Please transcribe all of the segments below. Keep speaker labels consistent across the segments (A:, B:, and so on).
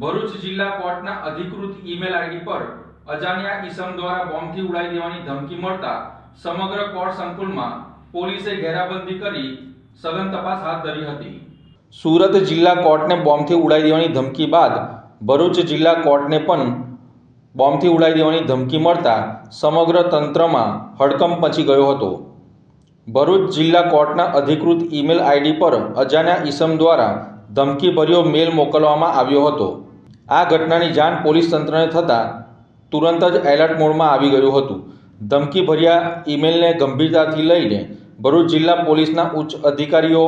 A: ભરૂચ જિલ્લા કોર્ટના અધિકૃત ઈમેલ આઈડી પર અજાણ્યા ઈસમ દ્વારા બોમ્બથી ઉડાઈ દેવાની ધમકી મળતા સમગ્ર કોર્ટ સંકુલમાં પોલીસે ઘેરાબંધી કરી સઘન તપાસ હાથ ધરી હતી. સુરત જિલ્લા કોર્ટને બોમ્બથી ઉડાઈ દેવાની ધમકી બાદ ભરૂચ જિલ્લા કોર્ટને પણ બોમ્બથી ઉડાઈ દેવાની ધમકી મળતા સમગ્ર તંત્રમાં હડકંપ મચી ગયો હતો. ભરૂચ જિલ્લા કોર્ટના અધિકૃત ઈમેલ આઈડી પર અજાણ્યા ઈસમ દ્વારા ધમકીભર્યો મેલ મોકલવામાં આવ્યો હતો. આ ઘટનાની જાણ પોલીસ તંત્રને થતાં તુરંત જ એલર્ટ મોડમાં આવી ગયું હતું. ધમકીભર્યા ઈમેલને ગંભીરતાથી લઈને ભરૂચ જિલ્લા પોલીસના ઉચ્ચ અધિકારીઓ,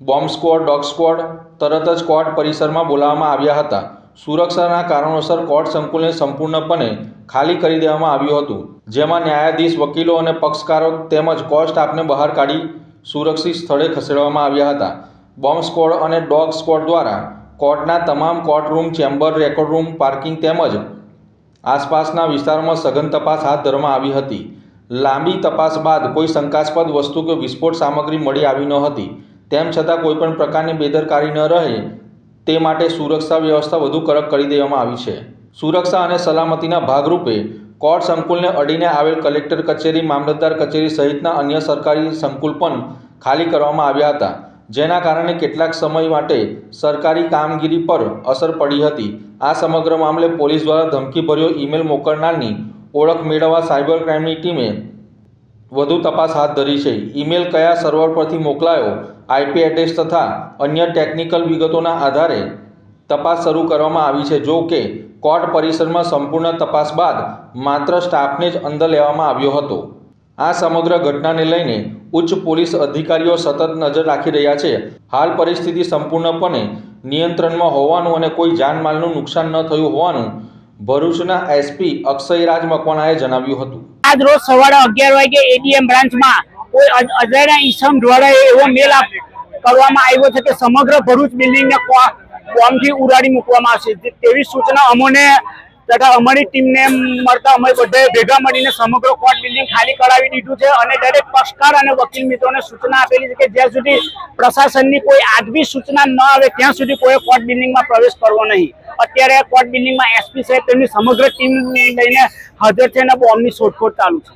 A: બોમ્બ સ્ક્વોડ, ડોગ સ્ક્વોડ, તરત જ કોર્ટ પરિસરમાં બોલાવવામાં આવ્યા હતા. સુરક્ષાના કારણોસર કોર્ટ સંકુલને સંપૂર્ણપણે ખાલી કરી દેવામાં આવ્યું હતું. જેમાં ન્યાયાધીશ, વકીલો અને પક્ષકારો તેમજ કોર્ટ સ્ટાફને બહાર કાઢી સુરક્ષિત સ્થળે ખસેડવામાં આવ્યા હતા. બોમ્બ સ્ક્વોડ અને ડોગ સ્કોડ દ્વારા કોર્ટના તમામ court room, chamber, record room, parking તેમજ આસપાસના વિસ્તારોમાં સઘન તપાસ હાથ ધરવામાં આવી હતી. લાંબી તપાસ બાદ કોઈ શંકાસ્પદ વસ્તુ કે વિસ્ફોટ સામગ્રી મળી આવી ન હતી. તેમ છતાં કોઈપણ પ્રકારની બેદરકારી ન રહે તે માટે સુરક્ષા વ્યવસ્થા વધુ કડક કરી દેવામાં આવી છે. સુરક્ષા અને સલામતીના ભાગરૂપે કોર્ટ સંકુલને અડીને આવેલ કલેક્ટર કચેરી, મામલતદાર કચેરી સહિતના અન્ય સરકારી સંકુલ પણ ખાલી કરવામાં આવ્યા હતા. જેના કારણે કેટલાક સમય માટે સરકારી કામગીરી પર અસર પડી હતી. આ સમગ્ર મામલે પોલીસ દ્વારા ધમકીભર્યો ઈમેલ મોકલનારની ઓળખ મેળવવા સાયબર ક્રાઇમની ટીમે વધુ તપાસ હાથ ધરી છે. ઈમેલ કયા સર્વર પરથી મોકલાયો આઈપી એડ્રેસ તથા અન્ય ટેકનિકલ વિગતોના આધારે તપાસ શરૂ કરવામાં આવી છે. જો કે, કોર્ટ પરિસરમાં સંપૂર્ણ તપાસ બાદ માત્ર સ્ટાફને જ અંદર લેવામાં આવ્યો હતો. આ સમગ્ર ઘટનાને લઈને ઉચ્ચ પોલીસ અધિકારીઓ સતત નજર રાખી રહ્યા છે. હાલ પરિસ્થિતિ સંપૂર્ણપણે નિયંત્રણમાં હોવાનું અને કોઈ જાનમાલનું નુકસાન ન થયું હોવાનું ભરૂચના એસપી અક્ષયરાજ મકવાણાએ જણાવ્યું હતું.
B: આજ રોજ સવારે અગિયાર વાગે એડીએમ બ્રાન્ચમાં કોઈ અજ- અજાણ્યા ઈસમ દ્વારા એવો મેલ કરવામાં આવ્યો છે કે સમગ્ર ભરૂચ બિલ્ડિંગને બોમ્બથી ઉડાડી મૂકવામાં આવશે. તેવી સૂચના અમોને તથા અમારી ટીમને મળતા અમે બધાએ ભેગા મળીને સમગ્ર કોર્ટ બિલ્ડિંગ ખાલી કરાવી દીધું છે અને દરેક પક્ષકાર અને વકીલ મિત્રોને સૂચના આપેલી છે કે જ્યાં સુધી પ્રશાસનની કોઈ આગવી સૂચના ન આવે, ત્યાં સુધી કોઈ કોર્ટ બિલ્ડિંગમાં પ્રવેશ કરવો નહીં. અત્યારે કોર્ટ બિલ્ડિંગમાં એસપી સાહેબ તેમની સમગ્ર ટીમ લઈને હાજર છે અને બોમ્બની શોધખોળ ચાલુ છે.